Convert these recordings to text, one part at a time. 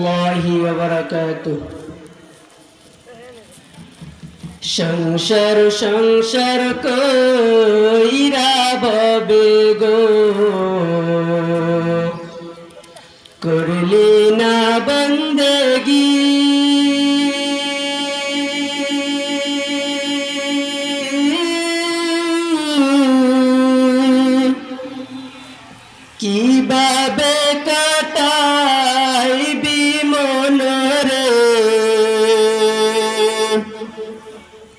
الله وبركاته সংসার সংসার কইরা ববে গো করলি না বন্দগি কিভাবে কাটাইবি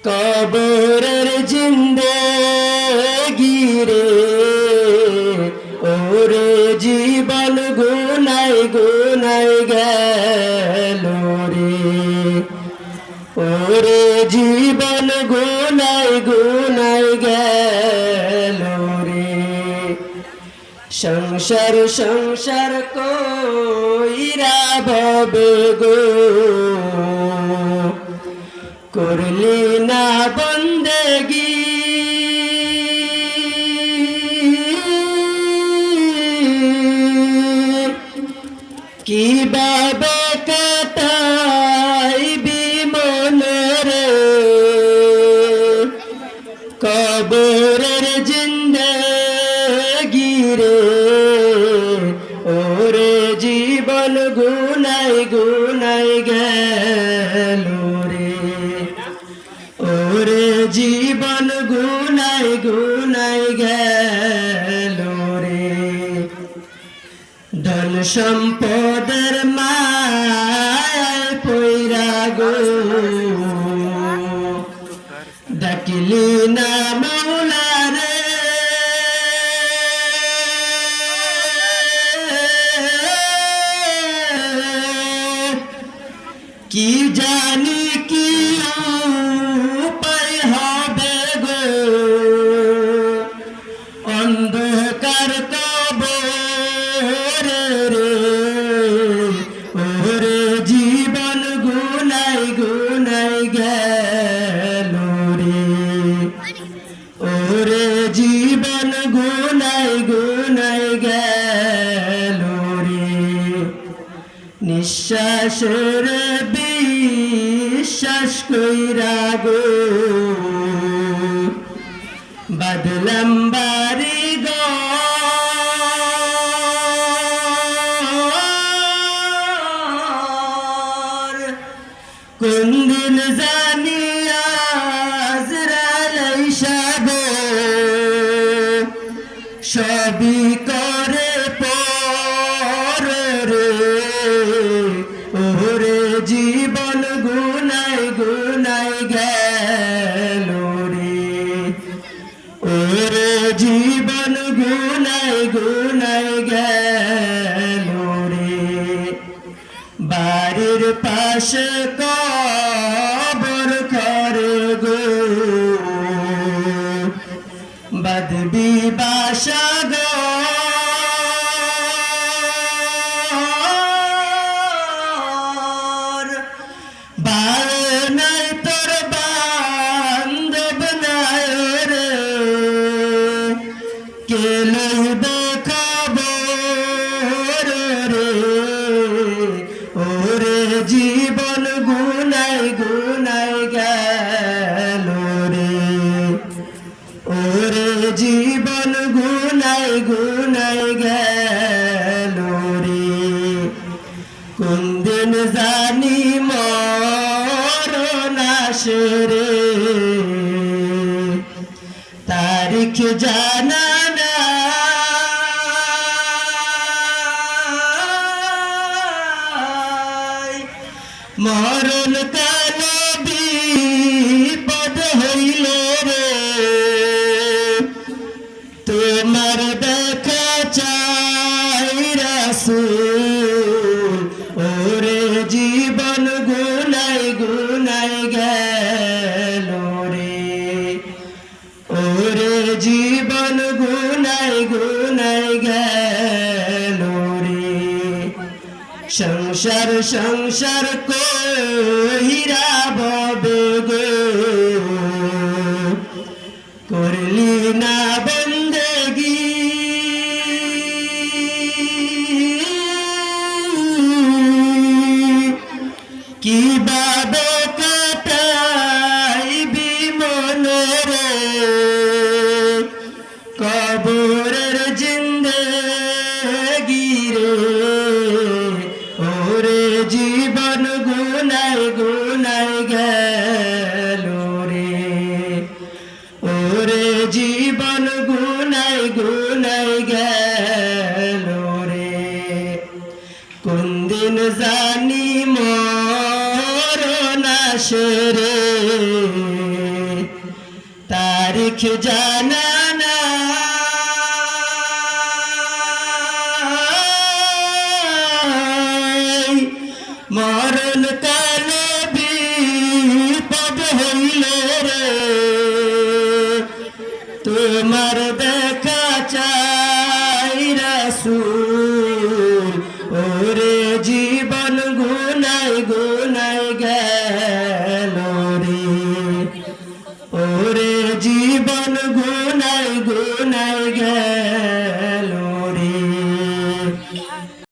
কবরের জিন্দে গিরে ওরে জীবন গুনাই গুনাই গেল রে। ওরে জীবন গুনাই গুনাই গেল রে। সংসার সংসার কইরা ববে গো। কীভাবে কাটাইবি মনরে কবরের জিন্দগি রে। ওরে জীবন গুনাই গুনাই গেল রে। ওরে জীবন গুনাই গুনাই গেল সম্পদের মায় পৈরা গো। ডাকিলি না রে কি জানি নিঃশ্বাসের বিশ্বাস কইরা গো। বাদলাম বাড়ি গর কোন দিন জানি আজরাল সবই করে গুনাই গেল রে। বাড়ির পাশে জীবন গুনাই গুনাই গেল রে। কোন দিন জানি মরণ রে। তারিখ জানা নাই মরণ কাল গেল রে। সংসার সংসার কহিরা বাবে গো। করলি না জীবন গুনাই গুনাই গেল রে। ওরে জীবন গুনাই গুনাই গেল রে। কোন দিন জানি আসে রে। তারিখ জানা তোমার দেখা